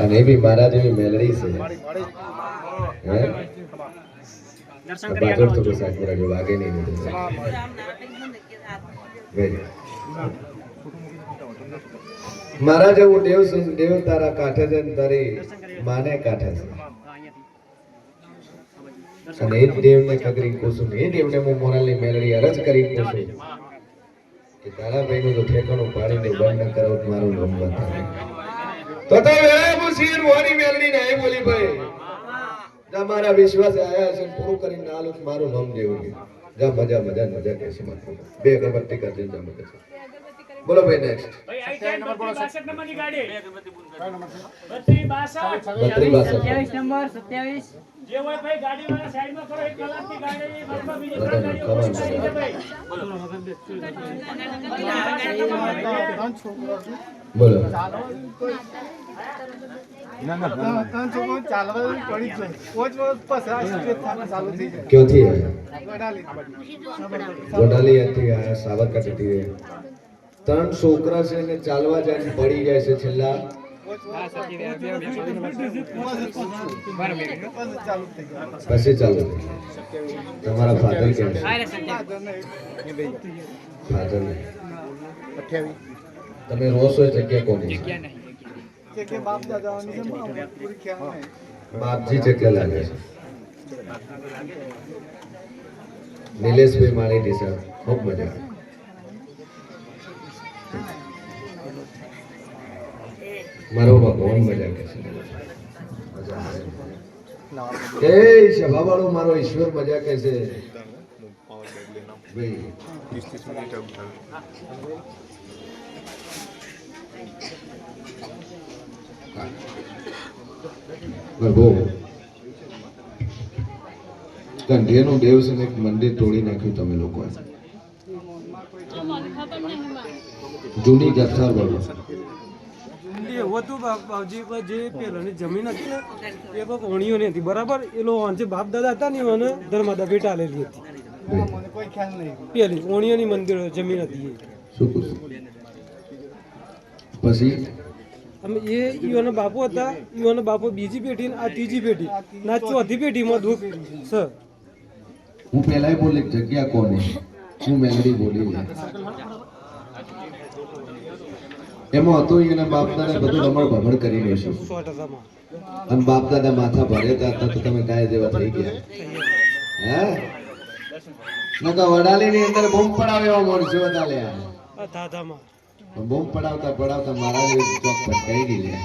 અને એ બી મારા જેવી મેલડી છે. પાછળ તો સાહેબ વાગે નહીં મારા જેવું દેવ દેવ તારા કાંઠે છે ને તારી માને કાંઠે છે. અને એ દેવને કગરી કોશું એ દેવને હું મોરાલની મેલડી અરજ કરી કોશું કે તારા ભાઈનું તો ઠેકાણું પાડીને બંધ ન કરો મારું નામ બતાવે. તો તો વેળાએ હું શિર મોરી મેલડી ને બોલી ભાઈ. જા મારા વિશ્વાસે આયા છે પૂરું કરીને આલું મારું નામ દેવું છે. જા મજા મજા મજા મારું બે અગરબત્તી કરી દેજો મજા બોલો ભાઈ નેક્સ્ટ ભાઈ, આઈ જાય બત્રી બાસઠ નંબરની ગાડી. બત્રી બાસઠ. બત્રી બાસઠ. સત્યાવીસ નંબર સત્યાવીસ. જે હોય ભાઈ ગાડીવાળા સાઈડમાં કરો, એક કલાકની ગાડી, બસમાં બીજી ત્રણ ગાડીઓ ઓછી થઈ છે. ભાઈ. બોલો. ક્યોથી સાબરકાંઠાથી ત્રણ છોકરા છે ને ચાલવા જાય પડી જાય છે છેલ્લા પછી ચાલુ. તમારા ફાધર કેમ છે ફાધર તમે રોશો હોય જગ્યા કોની કે કે બાપ દાદાઓની છે અમને પૂરી ખ્યાલ નહીં બાપજી જગ્યા લાગે છે નિલેશભાઈ મારી ડીસા ખૂબ મજા આવે મારો ભગવાન મજા કે છે મજા આવે. એ સભાવાળો મારો ઈશ્વર મજા કે છે ભાઈ પ્રભુ કંઢિયાનું દેવ એક મંદિર તોડી નાખ્યું તમે લોકોએ. જૂની જથ્થર બાબુ જમીન હતી ને એ બહુ ઓણીઓની હતી બરાબર? એ લોકો જે બાપ દાદા હતા ને એને ધર્માદા ભેટ આલેલી હતી. કોઈ પેલી ઓણીઓની મંદિર જમીન હતી પછી? અમે એ ઈઓના બાપુ હતા ઈઓના બાપુ બીજી પેઢી આ ત્રીજી પેઢી ના ચોથી પેઢીમાં દુઃખ છે. હું પહેલાય બોલી જગ્યા કોની? હું મેલડી બોલી એમાં હતું એના બાપ દાદા બધું રમણ ભમણ કરી લેશું. અને બાપ દાદા માથા ભરેતા હતા તો તમે ગાય જેવા થઈ ગયા. હે? નકા વડાલી ની અંદર બૂમ પડાવે એવા મોરજો હતા આ દાદામાં. બૂમ પડાવતા પડાવતા મારા ચોક ભટકાઈ ગઈ એ.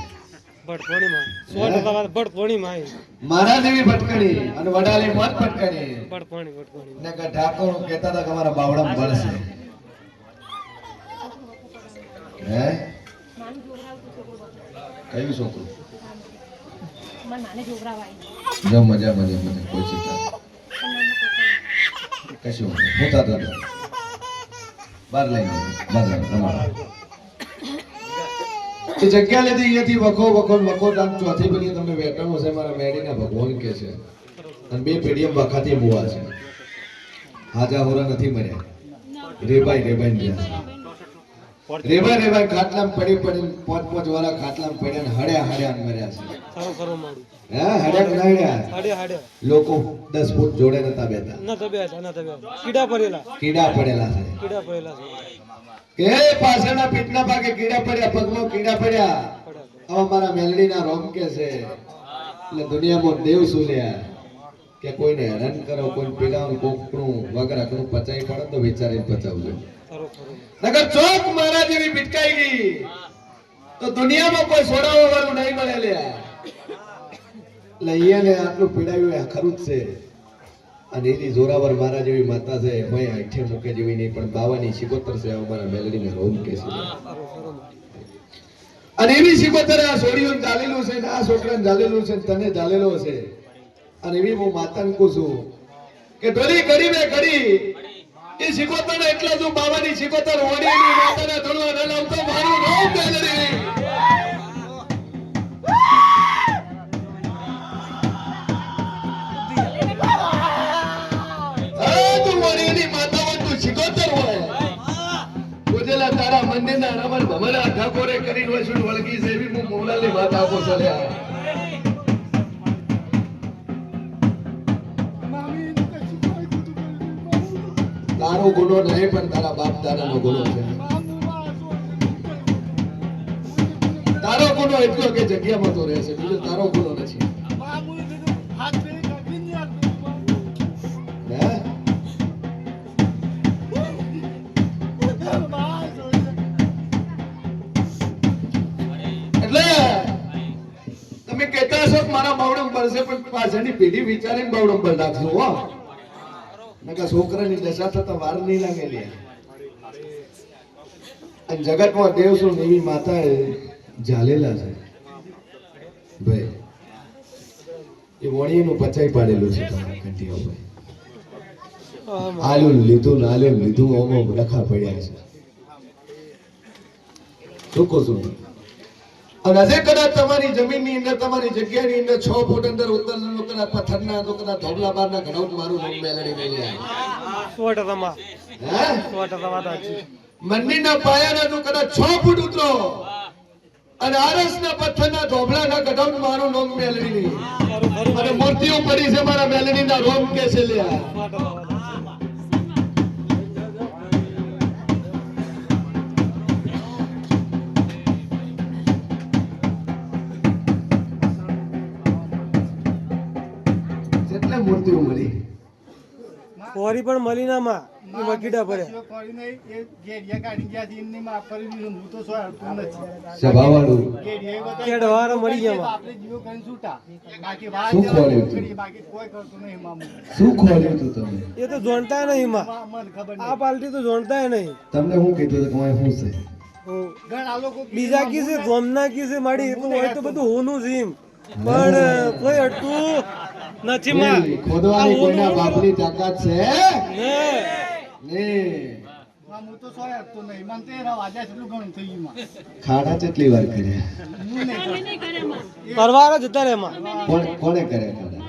મારા જેવી ભટકણી અને વડાલી મત ભટકણી ભડપોણી નકા ઠાકોર કહેતા હતા કે અમારા બાવડા ભણશે હે કયું છોકરું જો મજા મજા કોઈ ચિંતા. કશું. હું તાતો. બહાર લઈ બહાર લઈ ગયો. એ જગ્યા લીધી અહીંયાથી વખો વખો વખો આમ ચોથી પેઢી તમને વેટાણું છે મારા મેડીના ભગવાન કે છે. અને બે પેઢીઓ વખાતી બોવા છે. હાજા હોરા નથી મર્યા રેબાઈ રેબાઈ ગયા રેબાઈ રેવા ખાટલામાં પડી પડી પાંચ પાંચ વાળા ખાટલામાં પડ્યા ને હડ્યા હડ્યા મર્યા છે. સારું ખરું મારું હે હડ્યા ના હડ્યા હાડે હાડે લોકો દસ ફૂટ જોડે નતા બેતા ના તબ્યા છે ના કીડા પડેલા. કીડા પડેલા છે. કીડા પડેલા છે. કે પાછળના પીઠના ભાગે કીડા પડ્યા પગમાં કીડા પડ્યા. પડ્યા હવે મારા મેલડીના રોમ કે છે. એટલે દુનિયામાં દેવ સુલ્યા. કે કોઈને હેરાન કરો કોઈ પીડા કોકનું વગર પચાવી પડે તો વિચારીને પચાવજો. નગર ચોક મારા જેવી ભીટકાઈ ગઈ. તો દુનિયામાં કોઈ છોડાવવા વાળું નહીં મળે લે લઈએ ને આટલું પીડાયું આ ખરું જ છે. અને એની જોરાવર મારા જેવી માતા છે ભાઈ આઠે મૂકે જેવી નહીં, પણ બાવાની શિકોતર છે અમારા મેલડીને રોમ કે છે. અને એવી શિકોતર આ છોડીઓને ચાલેલું છે ને, આ છોકરાને ચાલેલું છે તને ચાલેલો છે. અને એવી હું માતાને કહું છું કે કરી મેં કરી એ શીખોતર એટલે જો બાવાની શિકોતર ઓડીની માતાને ધણવા ન લાવતો, મારું નામ માતા હોય હોય. પૂજેલા તારા મંદિરના રમણ ભમરા ઠાકોરે કરીને છું વળગી છે એવી હું મોલાલી વાત આપો છો તારો ગુનો નહીં, પણ તારા બાપ દાદાનો ગુનો છે. તારો ગુનો એટલો કે જગ્યામાં તો રહેશે, બીજો તારો ગુનો નથી. તમે કહેતા હશો મારા બાવડમ પડશે પણ પાછળની પેઢી વિચારીને બાવડમ પર નાખજો હો. નકા છોકરાની દશા થતા વાર નહીં લાગે લે અને જગતમાં દેવ શું દેવી માતા ઝાલેલા છે. ભાઈ, એ વણીનું પચાઈ પાડેલું છે તમારા આમાં. લીધું ને આલું લીધું, ઓમો લખા પડ્યા છે. શું કહું અને આજે કદાચ તમારી જમીનની અંદર તમારી જગ્યાની અંદર છ ફૂટ અંદર ઉતરેલું કદાચ પથ્થરના તો કદાચ ધોબલા બારના ઘડાઉટ મારું નામ મેલડી મેલી જાય. હે? મંદિરના પાયાના નું કદાચ છ ફૂટ ઉતરો. અને આરસના પથ્થરના ધોબલાના ઘડાઉટ મારું નામ મેલડી અને મૂર્તિઓ પડી છે મારા મેલડીના રોમ કે છે. લ્યા ફોરી પણ મળી ના માં. એ વકીડા પડ્યા કશીઓ નહીં, એ ઘેરિયા કાઢી ગયા છે, એમની માફ કરી દીધું. હું તો સો હડતું નથી. સભાવાળું. ઘેરિયા એ બધા કેડવાળા મળી ગયા. આપણે જીવો કરીને છૂટા. બાકી વાત શું જરા ખોળ્યું હતું? કરી, બાકી કોઈ કરતું નહીં મામું. શું ખોલ્યું તું તમે? એ તો જોણતા નહીં માં. મને ખબર આ. પાર્ટી તો જોણતા નહીં. તમને શું કીધું કે હું છે? હું બીજા કી છે ગોમના કી છે માડી એટલું હોય તો બધું હોનું છે એમ. પણ કોઈ અટતું નથી માં. ખોદવાની કોઈના બાપની તાકાત છે? ને. નહીં. મામું તો સો હડતું નહીં. મને તો એ રવાજા જેટલું ઘણું થઈ ગયું ખાડા કેટલી વાર કર્યા. હું નહીં કરતો. કરવાના જતા રે માં. કોણ કોણે કર્યા ખાડા?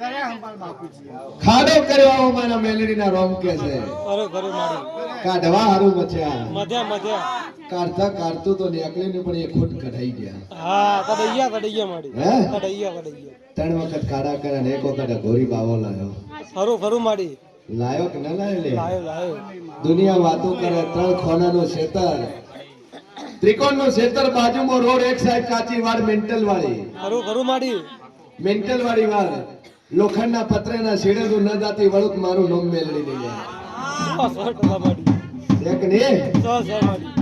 કર્યા હંભાળ બાપુજી. ખાડો કર્યો મારા મેલડીના રોમ કે છે. ખરે ખરે માડી કાઢવા હારું મચ્યા મધ્યા મધ્યા કાઢતા કાઢતું તો નીકળ્યું ને પણ એ ખોટ કઢાઈ ગયા. હા કડૈયા કડૈયા માડી હે? કડૈયા કડૈયા ત્રણ વખત કાઢા કરે ને એક વખત ઘોરી બાવો લાયો. ફરું ફરું માડી. લાયો કે ના લાયો લે? લાયો લાયો. દુનિયા વાતો કરે ત્રણ ખોનાનું ત્રિકોણનું શેતર બાજુમાં રોડ એક સાઈડ કાચી વાડ મેન્ટલ વાળી. ફરું ફરું માડી. મેન્ટલ વાળી વાડ લોખંડના પત્રના શેડેલું ન જાતી વળુક મારું નોમ મેળવી લઈ માડી. એક ને સો સો માડી.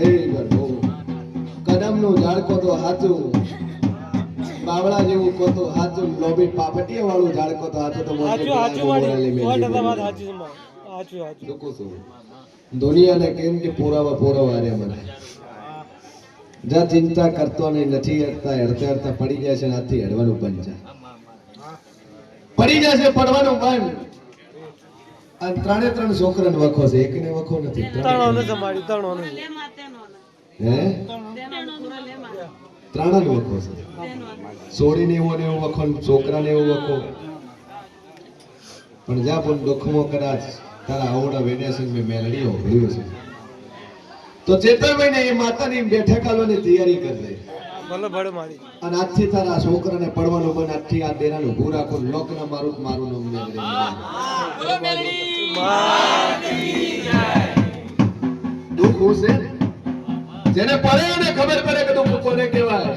એ બહુ કદમનું ઝાડકો તો સાચું બાવળા જેવું કોતો હાચું. લોબી પાપટીએ વાળું ઝાડકો તો હાચું તો હાચું હાચું લોકો શું દુનિયાને કેમ કે પુરાવા પુરાવા રે મને. જ્યાં ચિંતા કરતો નહીં નથી હડતા હડતા હરતા પડી જાય છે ને હાથથી હડવાનું બંધ છે. પડી જાય છે પડવાનું બંધ. અને ત્રણે ત્રણ છોકરાને વખો છે એકને વખો નથી. તણો ત્રણે. ને માડી તણો ને હે? ત્રણ જ વખો છે. એવો ને એવો વખો ને છોકરાને એવો વખો પણ જ્યાં પણ દુઃખમાં કદાચ. તારા આવડા વેડ્યા મેં મેલડી હોભળ્યું છે. તો ચેતરભાઈ ને એ માતાની બેઠક આલવાની તૈયારી કરી દે. અને આજથી તારા છોકરાને પડવાનું પણ આજથી આ દેરાનું ભૂ રાખો લોક ના મારું મારું નામ દુઃખ હું છે? ને? જેને પડે એને ખબર પડે કે દુઃખ કોને કહેવાય.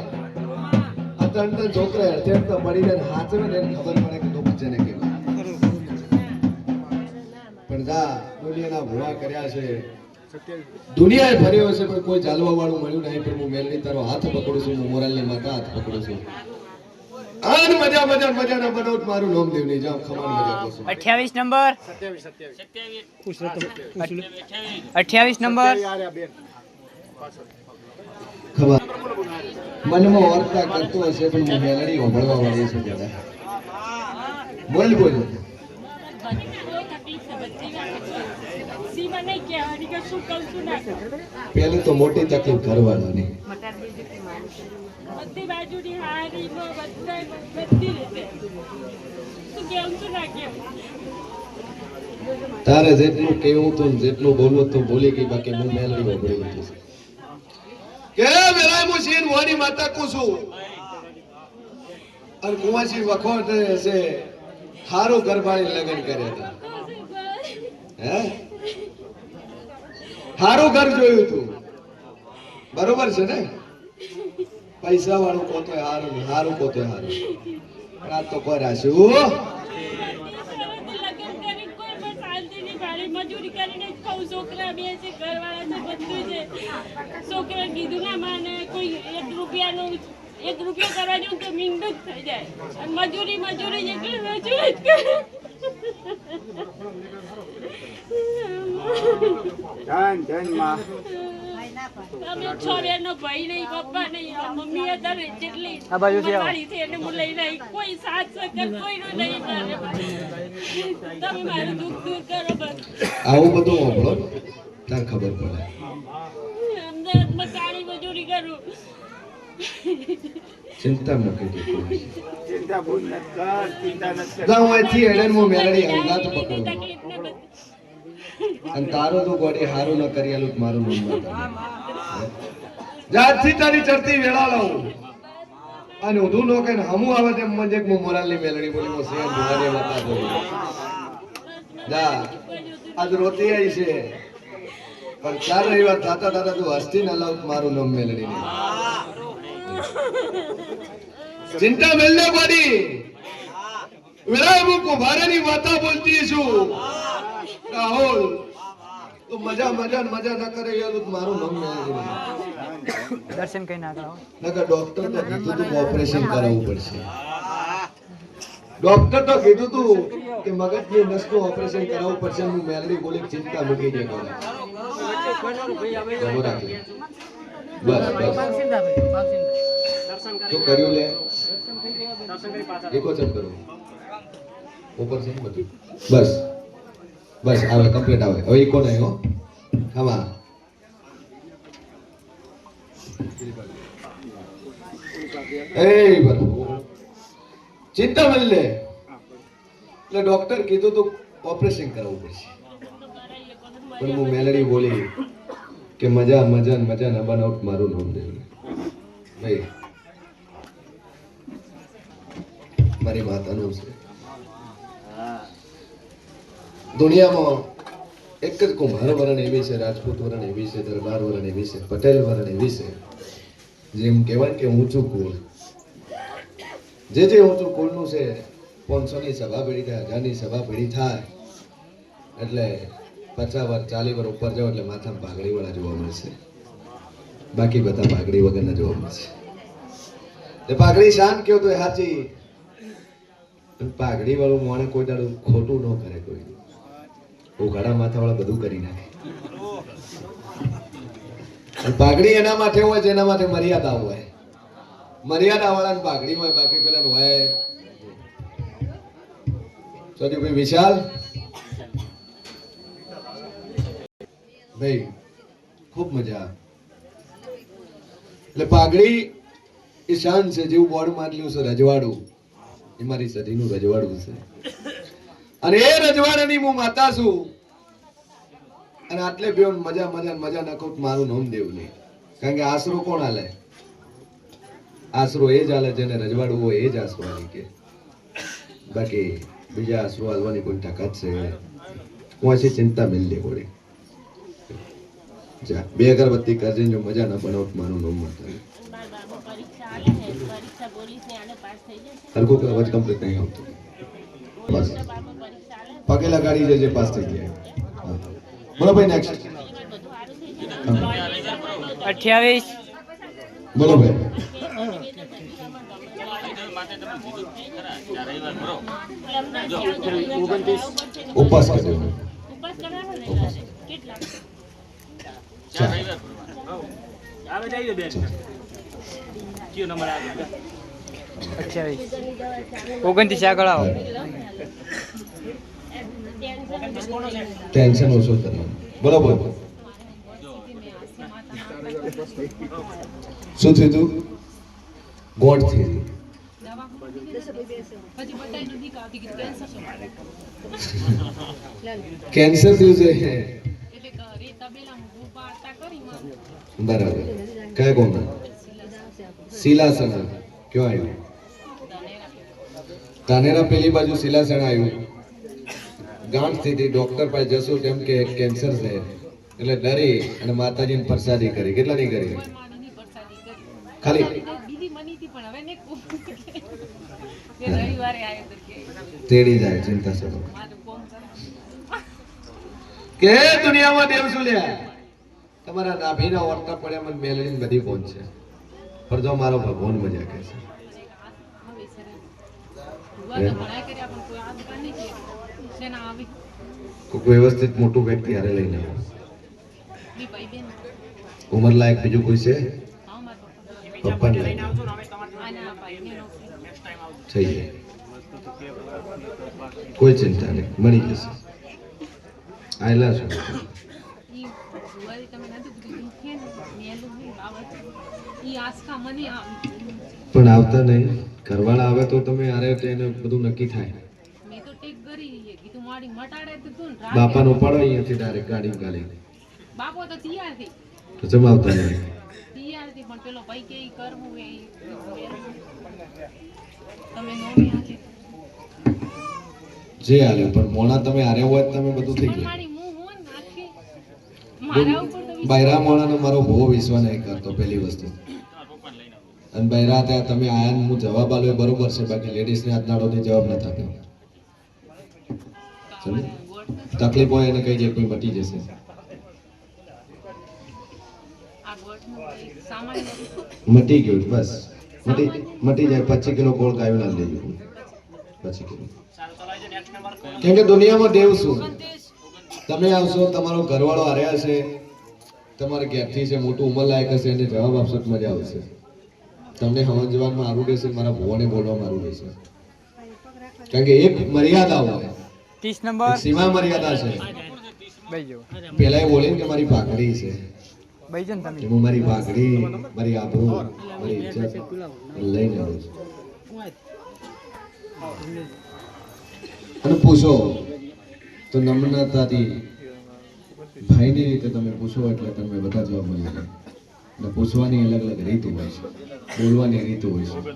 આ ત્રણ ત્રણ છોકરા હડતે હડતા પડી હાચવે ને એને ખબર પડે કે દુઃખ જેને કહેવાય. પણ જા દુનિયાના ભૂવા કર્યા છે. દુનિયાએ ફર્યો છે પણ કોઈ ચાલવા વાળું મળ્યું નહીં પણ હું મેલની તારો હાથ પકડું છું હું મોરાલની માતા હાથ પકડું છું. આન મજા મજા મજાના બનાવટ મારું નામ દેવ નહીં જાઓ ખમાન મજા કરશું. અઠ્યાવીસ નંબર? પૂછ લે તમે પૂછ લે. અઠ્યાવીસ નંબર? ખબર મનમાં વર્તા કરતો હશે પણ હું મેલડી ઓભળવા વાળી છું જરા બોલ બોલ. પહેલી તો મોટી તકલીફ ઘરવાળાની. બધી બાજુની હારીમાં બધાય બધી રીતે. શું કેવું છું ના તારે જેટલું કેવું તું જેટલું બોલવું તું બોલી ગઈ બાકી હું મેલડી ઓભળી હતી કે મેલા હું શીર વાની માતા કુસું અને કુંવાસી વખોટ છે હારું હતા. હે? હારું ઘર જોયું તું. બરોબર છે ને? પૈસા વાળું કોતો હારું હારું કોતો હારું. પણ આ તો કોઈ રાખ્યું લગ્ન કરી કોઈ પણ શાંતિ નહીં પાડી મજૂરી કરીને જ ખાઉં છોકરા બે છે ઘરવાળા છે બધું છે. છોકરા કીધું ના માને કોઈ એક રૂપિયાનું એક રૂપિયા કરવા જવું તો મીંડું જ થઈ જાય. અને મજૂરી મજૂરી જેટલી મજૂરી જ કરે. અમે છ બેનો ભાઈ નહીં પપ્પા નહીં મમ્મી હતા ને જેટલી આ બાજુથી આવો. મારી છે એને હું લઈને આવી કોઈ સાથ સહકાર કોઈનું નહીં તમે મારું દુઃખ દૂર કરો બસ. આવું બધું સાંભળો તાર ખબર પડે. અમદાવાદમાં કાળી મજૂરી કરું. ચિંતા મૂકી દે ચિંતા ભૂલ કર ચિંતા કર. હું અહીંથી અને તારું તું ગોડી હારું ન કરેલું મારું જાતથી તારી ચડતી વેળા લઉં. અને ઊંધું નો કઈ હમું આવે તેમ મને એક મોરાલની મેલડી બોલી હું શેર દુહાને વાતા બોલી જા, આજ રોતી આવી છે. પણ ચાર રવિવાર થાતા થાતા તું હસ્તી ના લાવ મારું નામ મેલડી ચિંતા મેલને પડી. વિરાય હું કુંભારાની વાતા બોલતી છું. રાહુલ તો મજા મજા મજા ન કરે યાર તો મારું નામ મેળવી દર્શન કઈ ના કરાવો નકર ડોક્ટર તો કીધું તું ઓપરેશન કરાવવું પડશે. ડોક્ટર તો કીધું તું કે મગજની નસનું ઓપરેશન કરાવવું પડશે હું મેલડી બોલી ચિંતા મૂકી દે ખબર બસ બસ. તો કર્યું લે? એકો ચમ કરું. ઉપર છે બધું. બસ. બસ આવે કમ્પ્લીટ આવે. હવે કોને આવ્યો? આમાં. એ બરાબર ચિંતા એટલે ડોક્ટર કીધું તો ઓપરેશન કરાવવું પડશે. પણ હું મેલડી બોલી કે મજા મજા મજા ના બનાવ મારું નામ દેવું ભાઈ, મારી વાત છે દુનિયામાં એક જ કુંભાર વરણ એવી છે, રાજપૂત વરણ એવી છે, દરબાર વરણ એવી છે, પટેલ વરણ એવી છે. જેમ કહેવાય કે ઊંચું કુળ જે જે ઊંચું કુળનું છે પાંચસોની સભા પેઢી થાય, હજારની સભા પેઢી થાય, એટલે પચાસ વાર ચાલી વાર ઉપર જાવ એટલે માથામાં પાઘડી વાળા જોવા મળશે. બાકી બધા પાઘડી વગરના જોવા મળશે. એ પાઘડી શાન કયો તો સાચી. પાઘડી વાળું મોણે કોઈ દાડું ખોટું ન કરે કોઈ. ઉઘાડા માથાવાળા બધું કરી નાખે. પાઘડી એના માટે હોય જેના માટે મર્યાદા હોય. મર્યાદા વાળા પાઘડી હોય, બાકી પેલા હોય. ભાઈ, વિશાલ? ભાઈ, ખૂબ મજા એટલે પાઘડી એ શાન છે, જેવું બોર્ડ મારેલું છે, રજવાડું. એ મારી સદીનું રજવાડું છે. અને એ રજવાડાની હું માતા છું. અને આટલે બે મજા મજા મજા ન કહું મારું નામ દેવું નહીં. કારણ કે આશરો કોણ હાલે? આશરો એ જ હાલે જેને રજવાડું હોય એ જ આશરો હાલે કે. બાકી બીજા આશરો હાલવાની કોઈ તાકાત છે? કોઈથી ચિંતા મિલ લે કોડી જા, બે અગરબત્તી કરજે જો મજા ના બનાવ મારું નામ માતા હલકો અવાજ કમ્પ્લીટ નહીં આવતો. બસ. પગે લગાડી જજે પાસ થઈ હા. બોલો ભાઈ નેક્સ્ટ અઠ્યાવીસ. બોલો ભાઈ. ઉપવાસ અઠ્યાવીસ. ઓગણત્રીસ આગળ આવો. ટેન્શન ઓછું કરવાનું બરોબર. શું થયું તું? ગોઠ થઈ કેન્સર થયું છે. બરાબર. કયા કોણ શીલાસણા કયો આવ્યું? ધાનેરા પેલી બાજુ શીલાસણા આવ્યું. ગાંઠ સ્થિતિ ડોક્ટર પાસે જશું તેમ કે કેન્સર છે. એટલે ડરી અને માતાજીને પ્રસાદી કરી. કેટલાની કરી. ખાલી? તેડી જાય ચિંતા કરે કે દુનિયામાં દેવ શું લે તમારા નાભીના વર્તા પડ્યા મને મેલડીને બધી પહોંચશે પણ જો મારો ભગવાન મજા કે છે હવે સર ભગવાન તો ભણાઈ કર્યા પણ કોઈ આ દુકાન નહીં કે શેના આવી કોઈક વ્યવસ્થિત મોટું બેગ ત્યારે લઈને આવો? ઉંમર લાયક બીજું કોઈ છે? હા લઈને થઈ જાય. કોઈ ચિંતા નહીં. મળી જશે. આયલા છો? પણ આવતા નહીં. ઘરવાળા આવે તો તમે આરે તેને બધું નક્કી થાય. બાપા નો ઉપાડો અહીંયાથી ડાયરેક્ટ ગાડી ગાલી. બાપો તો તૈયારથી તો જમાવતા નહીં. તૈયાર પણ પેલો ભાઈ કે કરવું એ તમે નોમી હાલી. જે હાલે પણ મોણા તમે હારે હોય તમે બધું થઈ ગયું બાયરા મોણાનો મારો બહુ વિશ્વાસ નહીં કરતો પેલી વસ્તુ. અને બહેરા ત્યાં તમે આયા હું જવાબ આપ્યો બરોબર છે બાકી લેડીઝને હાથ દાડોથી જવાબ નથી આપ્યો. તકલીફ હોય એને કહી જાય કોઈ મટી જશે. મટી ગયું બસ. મટી મટી જાય પચીસ કિલો ગોળ ગાયું ના લેજો પચીસ કિલો. કેમ કે દુનિયામાં દેવ શું? તમે આવશો તમારો ઘરવાળો હાર્યા છે તમારે ઘેરથી છે મોટું ઉંમર લાયક હશે એને જવાબ આપશો મજા આવશે. તમને સમજવામાં આવું રહેશે મારા ભુવાને બોલવામાં સારું રહેશે? કારણ કે એક મર્યાદા હોય. ત્રીસ નંબર. સીમા મર્યાદા છે. પેલા એ બોલીને કે મારી ભાખરી છે. તમે. હું મારી ભાખરી મારી આબરૂ મારી ઇજ્જત લઈને આવું છું. અને પૂછો તો નમ્રતાથી ભાઈની રીતે તમે પૂછો એટલે તમને બધા જવાબ મળી જાય. અને પૂછવાની અલગ અલગ રીત હોય છે. બોલવાની રીત હોય છે.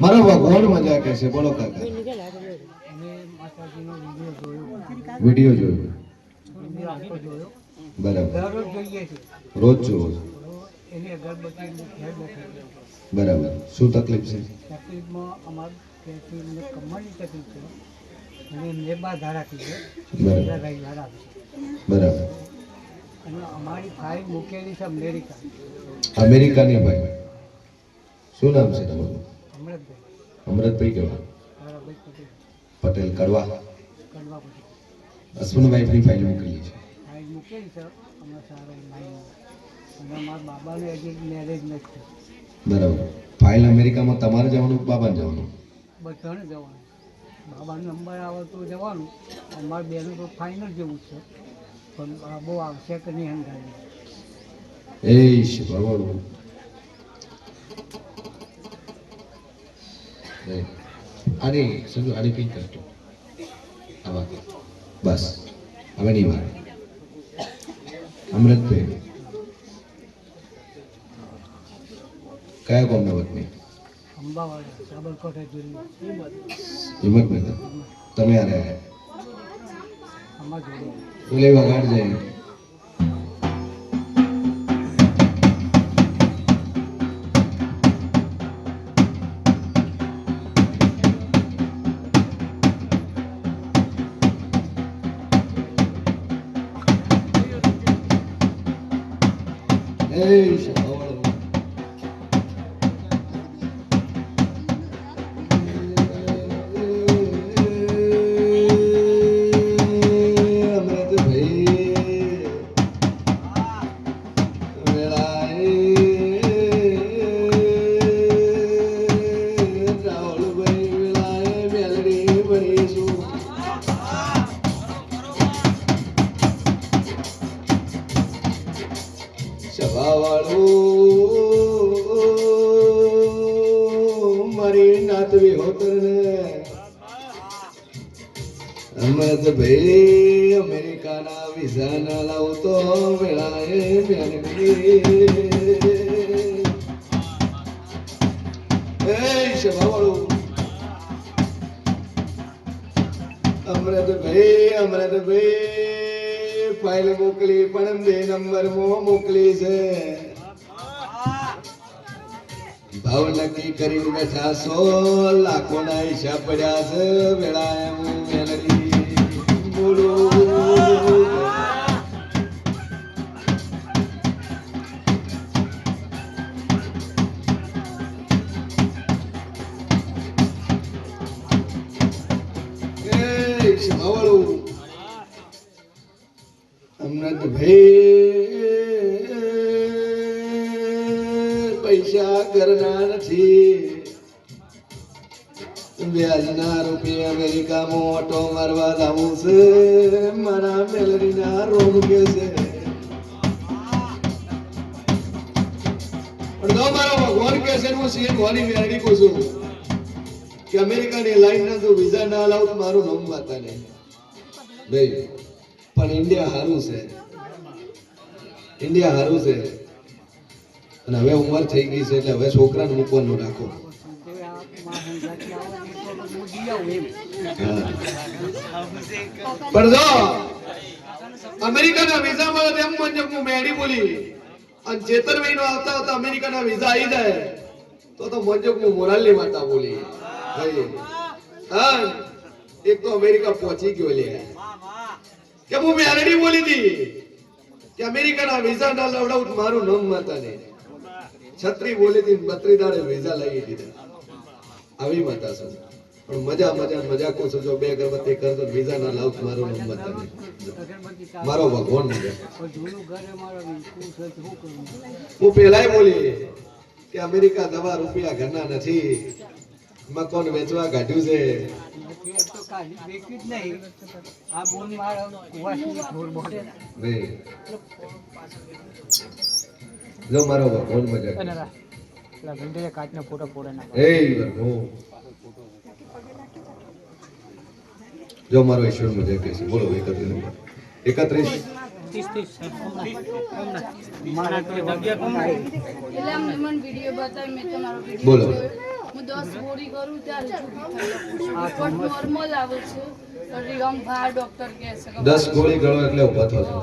મારો ભગવાન મજા કહે છે. બોલો કાકા. વીડિયો જોયો. બરાબર. રોજ જોવો બરાબર. શું તકલીફ છે? તકલીફમાં અમાર કમરની તકલીફ છે અને એમને બાધા રાખી છે બરાબર. અમારી ફાઇલ મૂકેલી છે અમેરિકા. અમેરિકાની ભાઈ. શું નામ છે તમારું? અમૃતભાઈ કેવા પટેલ. કડવા કડવા પટેલ. હસબન્ડ ફાઇલ મોકલી છે ફાઇલ મૂકેલી છે. અમારા બાબાને હજી મેરેજ નથી. બરાબર. ફાઇલ અમેરિકામાં તમારે જવાનું બાબાને જવાનું? બધાને જવાનું. બાબાનો નંબર આવે તો જવાનું. અમારે બેનું તો ફાઇનલ જેવું છે. પણ બહુ આવશે કે નહીં હંગાવી એ ભગવાન. અરે સમજો આની પીક કરતો આવા બસ. હવે નહીં વાર અમૃતભાઈ કયા ગામના વતની? અંબાવાડા સાબરકોટા હિંમત મહેતા તમે આ રહ્યા અમારા વગાડ જાય એ શવાળો. અમરતભાઈ અમરતભાઈ ફાઇલ મોકલી, પણ બે નંબર મોકલી છે. ભાવ નક્કી કરીને બેઠા સો લાખો ના હિસાબ પડ્યા છે. વેળા એમ ભાઈ પૈસા ઘરના નથી. વ્યાજના રૂપિયા અમેરિકામાં ઓટો મારવા લાવું છે. મારા મેલરીના રોગ કે છે પણ મારો ભગવાન કે છે હું સીએમ ભવાની મેલડી કહું છું કે અમેરિકાની લાઈનના જો વિઝા ના લાવું તો મારું નામ વાતા નહીં ભાઈ પણ ઇન્ડિયા સારું છે. ઇન્ડિયા હારું છે. અને હવે ઉંમર થઈ ગઈ છે એટલે હવે છોકરાને મૂકવાનું રાખો. એમ. પણ જો અમેરિકાના વિઝામાં મળે મુજબ હું મેડી બોલી. અને ચેતર મહિનો આવતા આવતા અમેરિકાના વિઝા આવી જાય. તો તો મુજબ હું મોરાલની માતા બોલી. એક તો અમેરિકા પહોંચી ગયો લે. કે હું મેરડી બોલી હતી કે અમેરિકાના વિઝા ના લવડાવું મારું નામ માતા ને છત્રી બોલી હતી બત્રી દાડે વિઝા લઈ દીધા. આવી માતા સર પણ મજા મજા મજા કો છો, જો બે અગરબત્તી કરતો વિઝા ના લાવ મારું નામ માતા ને મારો ભગવાન કરવું હું પેલાય બોલી કે અમેરિકા દવા રૂપિયા ઘરના નથી. મકાન વેચવા કાઢ્યું છે? જ નહીં. આ બોન મારા ભગવાન મજા ભીંડે કાચનો ફોટો ફોડે ના એ ભગવાન જો મારો ઈશ્વર મજા કે છે બોલો એકત્રીસ એકત્રીસ? બોલો. હું દસ ગોળી કરું ત્યારે પણ નોર્મલ આવે છે. ભાર ડોક્ટર કહે છે દસ ગોળી ગળો એટલે ઊભો થશો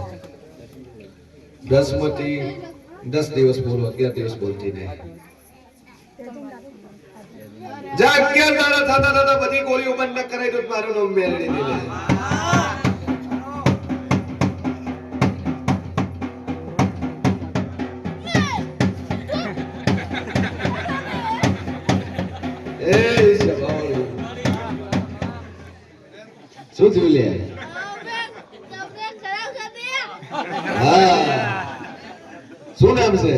દસમાંથી દસ દિવસ બોલો, અગિયાર દિવસ બોલતી નહીં. જા, અગિયાર દાડા થતા થતા બધી ગોળીઓ બંધ ન કરાય તો મારું નામ મેળવી દીધું. શું થયું લે? હા. શું નામ છે?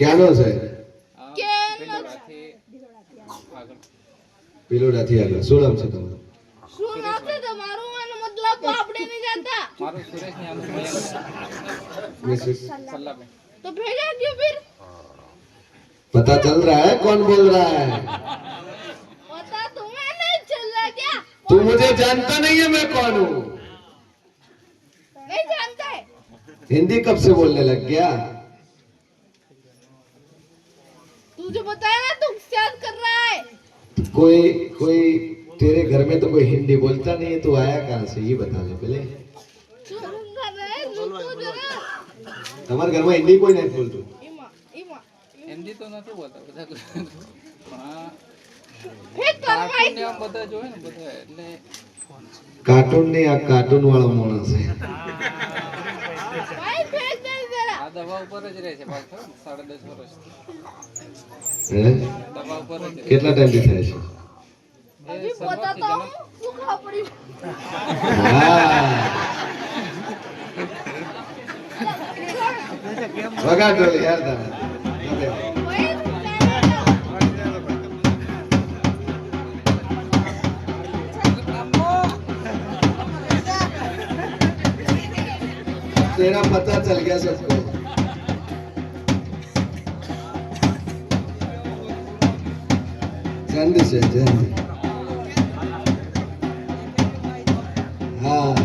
ક્યાંનો છે પેલો નથી આગળ શું નામ છે તમારું શું નામ છે તમારું અને મતલબ આપણે નહીં જાતા मिसेस तो भेजा क्यों फिर पता चल रहा है कौन बोल रहा है पता तुम्हें नहीं चल रहा क्या तू मुझे जानता नहीं है मैं कौन हूँ नहीं जानता है हिंदी कब से बोलने लग गया કોઈ કોઈ તેરે घर में तो कोई हिंदी बोलता नहीं है तो आया कहाँ से ये बता दे पहले તમારા ઘરમાં હિન્દી કોઈ નથી બોલતું? હિન્દી તો નથી બોલતા બધા કાર્ટૂન ને આ કાર્ટૂન વાળો માણસ છે. દવા ઉપર જ રહે છે પાછો સાડા દસ વર્ષ હે દવા ઉપર જ રહે કેટલા ટાઈમથી થાય છે अभी बताता हूँ सूखा पड़ी હા વગાડ ઢોલ યાર તમે तेरा पता चल गया सबको जंद हाँ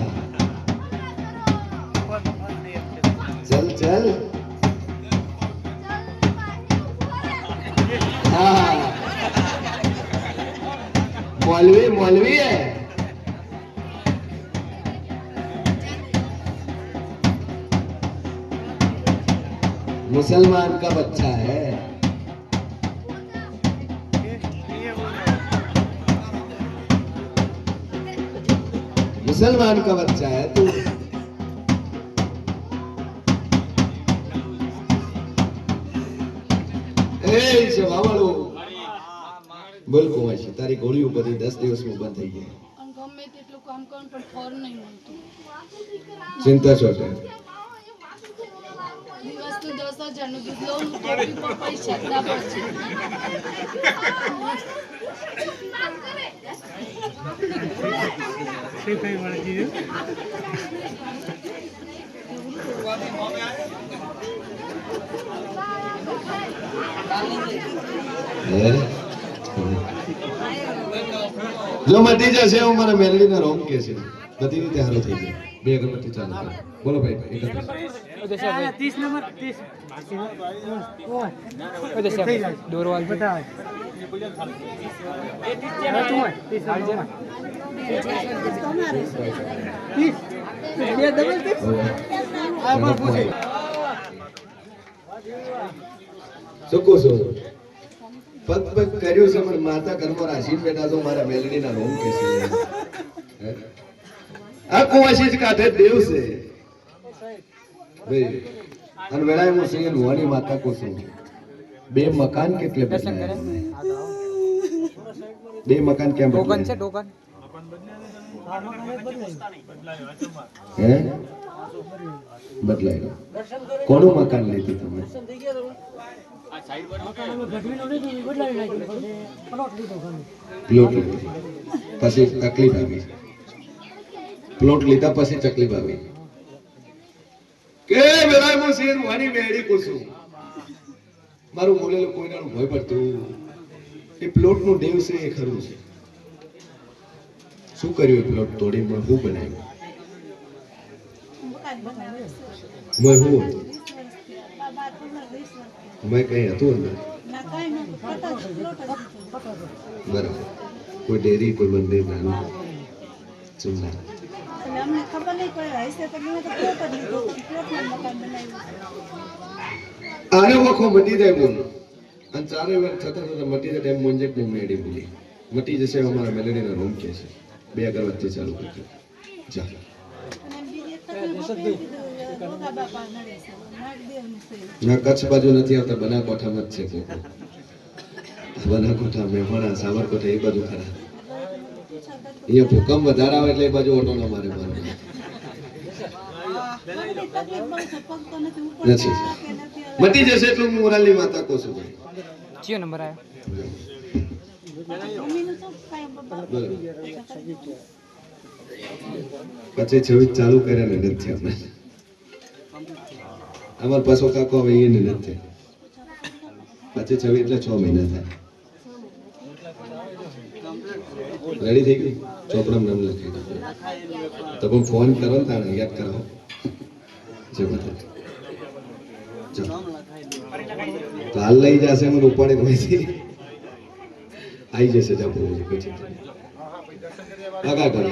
चल चल हाँ मौलवी मौलवी है मुसलमान का बच्चा है? मुसलमान का बच्चा है तू એ સવાવાળો બોલ કુંવાસી તારી ગોળીઓ બધી દસ દિવસમાં બંધ થઈ ગઈ અને ગમે તેટલું કામ કરું પણ ફળ નહીં મળતું ચિંતા છો તે દિવસનું દસ હજારનું દૂધ લઉં તો બી પણ પૈસા જ મટી જશે હું મને મેલડીના રોમ કે છે. બધી રીતે હારો થઈ ગયો બે અગરબત્તી ચાલુ કરે. બોલો ભાઈ એકત્રીસ ત્રીસ નંબર દોરવાલ બતાવે શું છું? છે, પણ માતા કર્મ રાશિ બેઠા છો, મારા મેલડીના રોમ કે હે? આ કુંવાસી જ કાઢે દેવ છે. ભાઈ અને વેળાએ હું સિંહ મોની માતા કહું છું. બે મકાન કેટલે બદલાયા બે મકાન કેમ ટોકન છે? ટોકન હે? બદલાય કોનું મકાન લીધું તમે? પ્લોટ લીધું. પછી તકલીફ આવી. પ્લોટ લીધા પછી તકલીફ આવી કે વેલા મો શેર વાની મેળી કુસું મારું બોલેલું કોઈનાનું ભય પડતું. એ પ્લોટનું દેવ છે એ ખરું છે. શું કર્યું એ પ્લોટ તોડી? પણ હું બનાવ્યું? મેં હતું મેં કઈ હતું અંદર બરાબર. કોઈ ડેરી, કોઈ મંદિર, નાનું? ચુમ્મા અમને ખબર નહીં કોઈ હશે તો મેં તો પ્લોટ જ લીધો પ્લોટમાં મકાન બનાવ્યું આને વખો મટી જાય બોલ અને ચારે વર્ષ થતા થતા મટી જાય ટાઈમ મુંજે હું મેડી બોલી મટી જશે એવું અમારા મેલેડીના રૂમ કે છે બે અગરબત્તી ચાલુ કરજો જા અને બીજી એક તકલીફ હતી કીધું ગોગા બાપા નડે છે નાગદેવનું છે ના કચ્છ બાજુ નથી આવતા બનાસકાંઠામાં જ છે કોકો બનાસકાંઠા મેહોણા સાબરકોઠા એ બાજુ ખરા અહીંયા ભૂકંપ વધારે આવે એટલે એ બાજુ ઓટો ના મારે મારે. નથી. મટી જશે એટલું હું મોરાલી માતા કહું છું કયો નંબર આવ્યો. પછી છવ્વીસ ચાલુ કર્યા ને નથી આપણે અમાર પાછો કાકો હવે એને નથી પછી છવ્વીસ એટલે છ મહિના થાય. રેડી થઈ ગયું ચોપડામાં નામ લખી દો. તો પણ ફોન કરો ને તાણે યાદ કરાવો. જે બધા. હાલ લઈ જશે મને ઉપાડી પછી આવી જશે જપો પછી. આગળ કરો